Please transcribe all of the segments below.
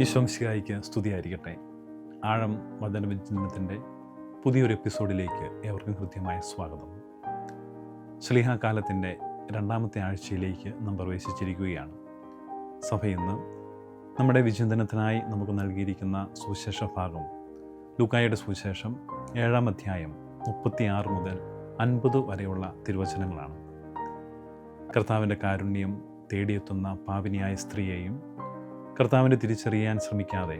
ഈശോംശികായിക്ക് സ്തുതിയായിരിക്കട്ടെ. ആഴം വചനവിചിന്തനത്തിന്റെ പുതിയൊരു എപ്പിസോഡിലേക്ക് ഏവർക്കും കൃത്യമായ സ്വാഗതം. ശ്ലീഹ കാലത്തിന്റെ രണ്ടാമത്തെ ആഴ്ചയിലേക്ക് നാം പ്രവേശിച്ചിരിക്കുകയാണ്. സഭ ഇന്ന് നമ്മുടെ വിചിന്തനത്തിനായി നമുക്ക് നൽകിയിരിക്കുന്ന സുവിശേഷ ഭാഗം ലുക്കായുടെ സുവിശേഷം ഏഴാം അധ്യായം മുപ്പത്തിയാറ് മുതൽ അൻപത് വരെയുള്ള തിരുവചനങ്ങളാണ്. കർത്താവിന്റെ കാരുണ്യം തേടിയെത്തുന്ന പാവിനിയായ സ്ത്രീയെയും കർത്താവിനെ തിരിച്ചറിയാൻ ശ്രമിക്കാതെ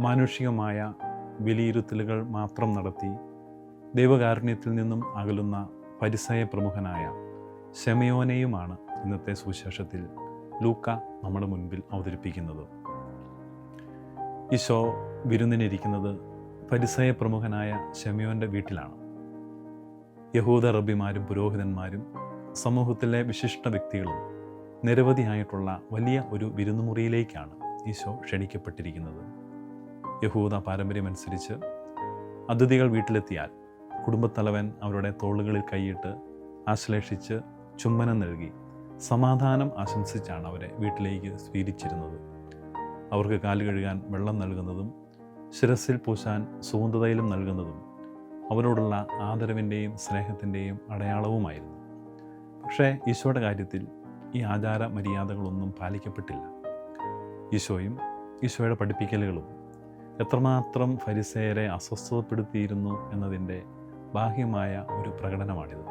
മാനുഷികമായ വിലയിരുത്തലുകൾ മാത്രം നടത്തി ദൈവകാരുണ്യത്തിൽ നിന്നും അകലുന്ന പരിസയ പ്രമുഖനായ ശമയോനെയുമാണ് ഇന്നത്തെ സുവിശേഷത്തിൽ ലൂക്ക നമ്മുടെ മുൻപിൽ അവതരിപ്പിക്കുന്നത്. ഈശോ വിരുന്നിനിരിക്കുന്നത് പരിസയ പ്രമുഖനായ ശമയോന്റെ വീട്ടിലാണ്. യഹൂദ റബ്ബിമാരും പുരോഹിതന്മാരും സമൂഹത്തിലെ വിശിഷ്ട വ്യക്തികളും നിരവധിയായിട്ടുള്ള വലിയ ഒരു വിരുന്നുമുറിയിലേക്കാണ് ഈശോ ക്ഷണിക്കപ്പെട്ടിരിക്കുന്നത്. യഹൂദ പാരമ്പര്യമനുസരിച്ച് അതിഥികൾ വീട്ടിലെത്തിയാൽ കുടുംബത്തലവൻ അവരുടെ തോളുകളിൽ കൈയിട്ട് ആശ്ലേഷിച്ച് ചുംബനം നൽകി സമാധാനം ആശംസിച്ചാണ് അവരെ വീട്ടിലേക്ക് സ്വീകരിച്ചിരുന്നത്. അവർക്ക് കാൽ കഴുകാൻ വെള്ളം നൽകുന്നതും ശിരസിൽ പൂശാൻ സുഗന്ധതയിലും നൽകുന്നതും അവരോടുള്ള ആദരവിന്റെയും സ്നേഹത്തിന്റെയും അടയാളവുമായിരുന്നു. പക്ഷേ ഈശോയുടെ കാര്യത്തിൽ ഈ ആചാര മര്യാദകളൊന്നും പാലിക്കപ്പെട്ടില്ല. ഈശോയും ഈശോയുടെ പഠിപ്പിക്കലുകളും എത്രമാത്രം ഫരിസേരെ അസ്വസ്ഥതപ്പെടുത്തിയിരുന്നു എന്നതിന്റെ ബാഹ്യമായ ഒരു പ്രകടനമാണിത്.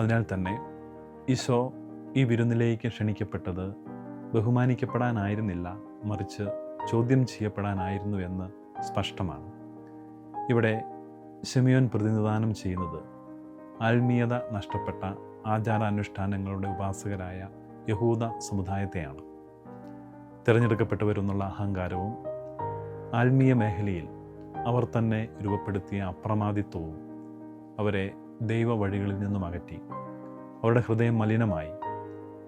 അതിനാൽ തന്നെ ഈശോ ഈ വിരുന്നിലേക്ക് ക്ഷണിക്കപ്പെട്ടത് ബഹുമാനിക്കപ്പെടാനായിരുന്നില്ല മറിച്ച് ചോദ്യം ചെയ്യപ്പെടാനായിരുന്നു എന്ന് സ്പഷ്ടമാണ്. ഇവിടെ ഷെമിയോൻ പ്രതിനിധാനം ചെയ്യുന്നത് ആത്മീയത നഷ്ടപ്പെട്ട ആചാരാനുഷ്ഠാനങ്ങളുടെ ഉപാസകരായ യഹൂദ സമുദായത്തെയാണ്. തിരഞ്ഞെടുക്കപ്പെട്ടവരെന്നുള്ള അഹങ്കാരവും ആത്മീയ മേഖലയിൽ അവർ തന്നെ രൂപപ്പെടുത്തിയ അപ്രമാദിത്വവും അവരെ ദൈവ വഴികളിൽ നിന്നും അകറ്റി. അവരുടെ ഹൃദയം മലിനമായി.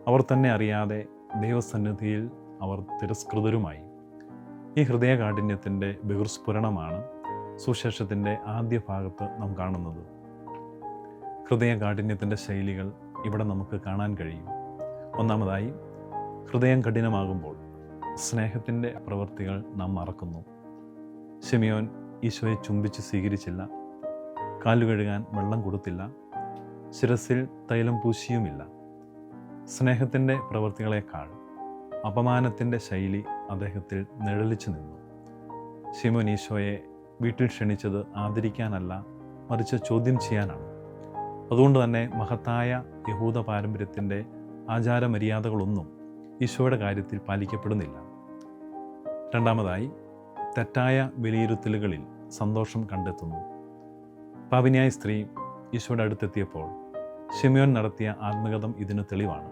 അവർ തന്നെ അറിയാതെ ദൈവസന്നിധിയിൽ അവർ തിരസ്കൃതരുമായി. ഈ ഹൃദയകാഠിന്യത്തിന്റെ ബഹിർസ്ഫുരണമാണ് സുശേഷത്തിന്റെ ആദ്യ ഭാഗത്ത് നാം കാണുന്നത്. ഹൃദയകാഠിന്യത്തിന്റെ ശൈലികൾ ഇവിടെ നമുക്ക് കാണാൻ കഴിയും. ഒന്നാമതായി ഹൃദയം കഠിനമാകുമ്പോൾ സ്നേഹത്തിന്റെ പ്രവൃത്തികൾ നാം മറക്കുന്നു. ഷെമിയോൻ ഈശോയെ ചുംബിച്ച് സ്വീകരിച്ചില്ല. കാലു കഴുകാൻ വെള്ളം കൊടുത്തില്ല. ശിരസിൽ തൈലം പൂശിയുമില്ല. സ്നേഹത്തിന്റെ പ്രവൃത്തികളെക്കാൾ അപമാനത്തിന്റെ ശൈലി അദ്ദേഹത്തിൽ നിഴലിച്ചു നിന്നു. ഷിമോൻ ഈശോയെ വീട്ടിൽ ക്ഷണിച്ചത് ആദരിക്കാനല്ല മറിച്ച് ചോദ്യം ചെയ്യാനാണ്. അതുകൊണ്ട് തന്നെ മഹത്തായ യഹൂദ പാരമ്പര്യത്തിന്റെ ആചാരമര്യാദകളൊന്നും ഈശോയുടെ കാര്യത്തിൽ പാലിക്കപ്പെടുന്നില്ല. രണ്ടാമതായി തെറ്റായ വിലയിരുത്തലുകളിൽ സന്തോഷം കണ്ടെത്തുന്നു. പവിനിയായ സ്ത്രീ ഈശോയുടെ അടുത്തെത്തിയപ്പോൾ ഷിമിയോൻ നടത്തിയ ആത്മകഥം ഇതിന് തെളിവാണ്.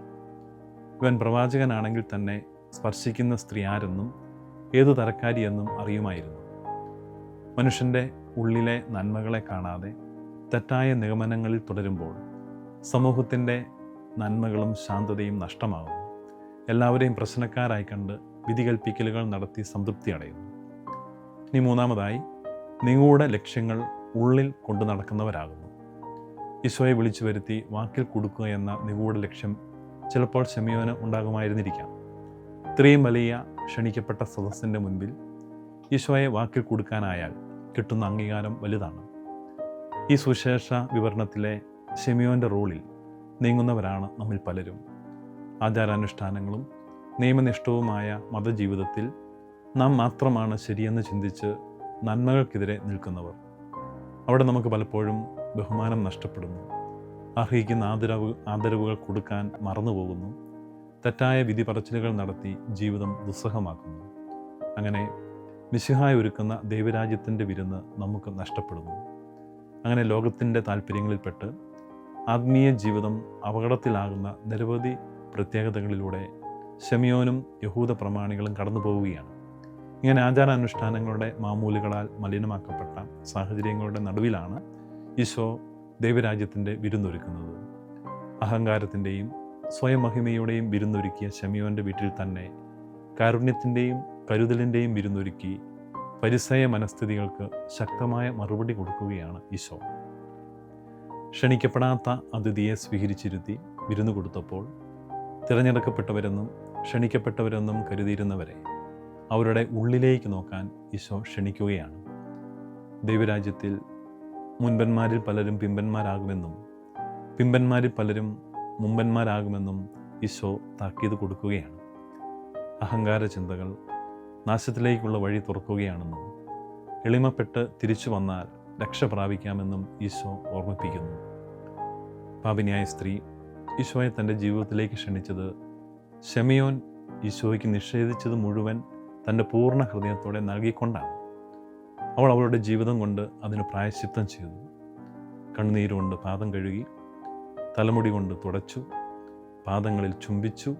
ഇവൻ പ്രവാചകനാണെങ്കിൽ തന്നെ സ്പർശിക്കുന്ന സ്ത്രീ ആരെന്നും ഏതു തരക്കാരിയെന്നും അറിയുമായിരുന്നു. മനുഷ്യന്റെ ഉള്ളിലെ നന്മകളെ കാണാതെ തെറ്റായ നിഗമനങ്ങളിൽ തുടരുമ്പോൾ സമൂഹത്തിന്റെ നന്മകളും ശാന്തതയും നഷ്ടമാകുന്നു. എല്ലാവരെയും പ്രശ്നക്കാരായി കണ്ട് വിധികൽപ്പിക്കലുകൾ നടത്തി സംതൃപ്തി അടയുന്നു ഇനി മൂന്നാമതായി നിങ്ങളുടെ ലക്ഷ്യങ്ങൾ ഉള്ളിൽ കൊണ്ടു നടക്കുന്നവരാകുന്നു. ഈശോയെ വിളിച്ചു വരുത്തി വാക്കിൽ കൊടുക്കുക എന്ന നിഗൂഢ ലക്ഷ്യം ചിലപ്പോൾ ഷെമിയോന് ഉണ്ടാകുമായിരുന്നിരിക്കാം. ഇത്രയും വലിയ ക്ഷണിക്കപ്പെട്ട സദസ്സിന്റെ മുൻപിൽ ഈശോയെ വാക്കിൽ കൊടുക്കാനായാൽ കിട്ടുന്ന അംഗീകാരം വലുതാണ്. ഈ സുശേഷ വിവരണത്തിലെ ഷെമിയോന്റെ റോളിൽ നീങ്ങുന്നവരാണ് നമ്മിൽ പലരും. ആചാരാനുഷ്ഠാനങ്ങളും നിയമനിഷ്ഠവുമായ മതജീവിതത്തിൽ നാം മാത്രമാണ് ശരിയെന്ന് ചിന്തിച്ച് നന്മകൾക്കെതിരെ നിൽക്കുന്നവർ. അവിടെ നമുക്ക് പലപ്പോഴും ബഹുമാനം നഷ്ടപ്പെടുന്നു. അർഹിക്കുന്ന ആദരവ് ആദരവുകൾ കൊടുക്കാൻ മറന്നുപോകുന്നു. തെറ്റായ വിധി പറച്ചിലുകൾ നടത്തി ജീവിതം ദുസ്സഹമാക്കുന്നു. അങ്ങനെ മിശിഹായ ഒരുക്കുന്ന ദൈവരാജ്യത്തിന്റെ വിരുന്ന് നമുക്ക് നഷ്ടപ്പെടുന്നു. അങ്ങനെ ലോകത്തിന്റെ താല്പര്യങ്ങളിൽപ്പെട്ട് ആത്മീയ ജീവിതം അപകടത്തിലാകുന്ന നിരവധി പ്രത്യേകതകളിലൂടെ ഷെമിയോനും യഹൂദ പ്രമാണികളും കടന്നു പോവുകയാണ്. ഇങ്ങനെ ആചാരാനുഷ്ഠാനങ്ങളുടെ മാമൂലുകളാൽ മലിനമാക്കപ്പെട്ട സാഹചര്യങ്ങളുടെ നടുവിലാണ് ഈശോ ദൈവരാജ്യത്തിന്റെ വിരുന്നൊരുക്കുന്നത്. അഹങ്കാരത്തിന്റെയും സ്വയം മഹിമയുടെയും വിരുന്നൊരുക്കിയ ഷെമിയോന്റെ വീട്ടിൽ തന്നെ കാരുണ്യത്തിന്റെയും കരുതലിന്റെയും വിരുന്നൊരുക്കി പരിസയ മനസ്ഥിതികൾക്ക് ശക്തമായ മറുപടി കൊടുക്കുകയാണ് ഈശോ. ക്ഷണിക്കപ്പെടാത്ത അതിഥിയെ സ്വീകരിച്ചിരുത്തി വിരുന്നു കൊടുത്തപ്പോൾ തിരഞ്ഞെടുക്കപ്പെട്ടവരെന്നും ക്ഷണിക്കപ്പെട്ടവരെന്നും കരുതിയിരുന്നവരെ അവരുടെ ഉള്ളിലേക്ക് നോക്കാൻ ഈശോ ക്ഷണിക്കുകയാണ്. ദൈവരാജ്യത്തിൽ മുൻപന്മാരിൽ പലരും പിമ്പന്മാരാകുമെന്നും പിമ്പന്മാരിൽ പലരും മുമ്പന്മാരാകുമെന്നും ഈശോ താക്കീത് കൊടുക്കുകയാണ്. അഹങ്കാര ചിന്തകൾ നാശത്തിലേക്കുള്ള വഴി തുറക്കുകയാണെന്നും എളിമപ്പെട്ട് തിരിച്ചു വന്നാൽ രക്ഷ പ്രാപിക്കാമെന്നും ഈശോ ഓർമ്മിപ്പിക്കുന്നു. പാപിനിയായ സ്ത്രീ ഈശോയെ തന്റെ ജീവിതത്തിലേക്ക് ക്ഷണിച്ചത്. ഷെമിയോൻ ഈശോയ്ക്ക് നിഷേധിച്ചത് മുഴുവൻ തന്റെ പൂർണ ഹൃദയത്തോടെ നൽകിക്കൊണ്ടാണ്. അവൾ അവളുടെ ജീവിതം കൊണ്ട് അതിന് പ്രായശ്ചിത്തം ചെയ്തു. കണ്ണുനീരുകൊണ്ട് പാദം കഴുകി തലമുടി കൊണ്ട് തുടച്ചു പാദങ്ങളിൽ ചുംബിച്ചു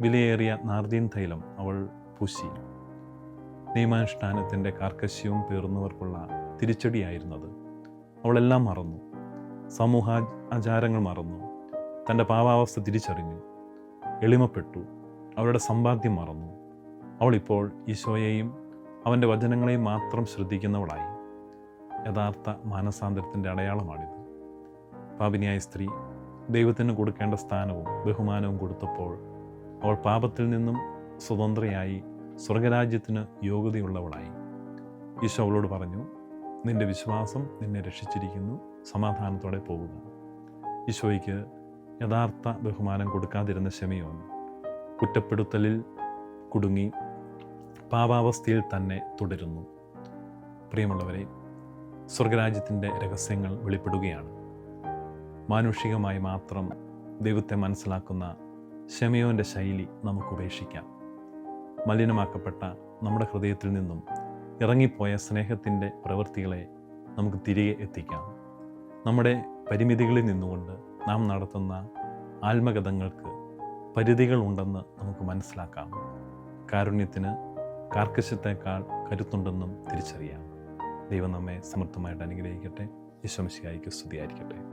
വിലയേറിയ നാർദീൻ തൈലം അവൾ പൂശി. നിയമാനുഷ്ഠാനത്തിന്റെ കാർക്കശ്യവും പേറുന്നവർക്കുള്ള തിരിച്ചടിയായിരുന്നത്. അവളെല്ലാം മറന്നു. സമൂഹ ആചാരങ്ങൾ മറന്നു. തന്റെ പാവാവസ്ഥ തിരിച്ചറിഞ്ഞു. എളിമപ്പെട്ടു. അവരുടെ സമ്പാദ്യം മറന്നു. അവളിപ്പോൾ ഈശോയെയും അവന്റെ വചനങ്ങളെയും മാത്രം ശ്രദ്ധിക്കുന്നവളായി. യഥാർത്ഥ മാനസാന്തരത്തിന്റെ അടയാളമാണിത്. പാപിനിയായ സ്ത്രീ ദൈവത്തിന് കൊടുക്കേണ്ട സ്ഥാനവും ബഹുമാനവും കൊടുത്തപ്പോൾ അവൾ പാപത്തിൽ നിന്നും സ്വതന്ത്രയായി സ്വർഗരാജ്യത്തിന് യോഗ്യതയുള്ളവളായി. ഈശോ അവളോട് പറഞ്ഞു നിന്റെ വിശ്വാസം നിന്നെ രക്ഷിച്ചിരിക്കുന്നു. സമാധാനത്തോടെ പോകുക. ഈശോയ്ക്ക് യഥാർത്ഥ ബഹുമാനം കൊടുക്കാതിരുന്ന ശമയോൻ കുറ്റപ്പെടുത്തലിൽ കുടുങ്ങി പാപാവസ്ഥയിൽ തന്നെ തുടരുന്നു. പ്രിയമുള്ളവരെ സ്വർഗരാജ്യത്തിന്റെ രഹസ്യങ്ങൾ വെളിപ്പെടുകയാണ്. മാനുഷികമായി മാത്രം ദൈവത്തെ മനസ്സിലാക്കുന്ന ക്ഷമയോന്റെ ശൈലി നമുക്ക് ഉപേക്ഷിക്കാം. മലിനമാക്കപ്പെട്ട നമ്മുടെ ഹൃദയത്തിൽ നിന്നും ഇറങ്ങിപ്പോയ സ്നേഹത്തിന്റെ പ്രവൃത്തികളെ നമുക്ക് തിരികെ എത്തിക്കാം. നമ്മുടെ പരിമിതികളിൽ നിന്നുകൊണ്ട് നാം നടത്തുന്ന ആത്മകഥങ്ങൾക്ക് പരിധികളുണ്ടെന്ന് നമുക്ക് മനസ്സിലാക്കാം. കാരുണ്യത്തിന് കാർക്കശ്യത്തെക്കാൾ കരുത്തുണ്ടെന്നും തിരിച്ചറിയാം. ദൈവം നമ്മെ സമൃദ്ധമായിട്ട് അനുഗ്രഹിക്കട്ടെ. യശംശിയായിക്ക് സ്തുതിയായിരിക്കട്ടെ.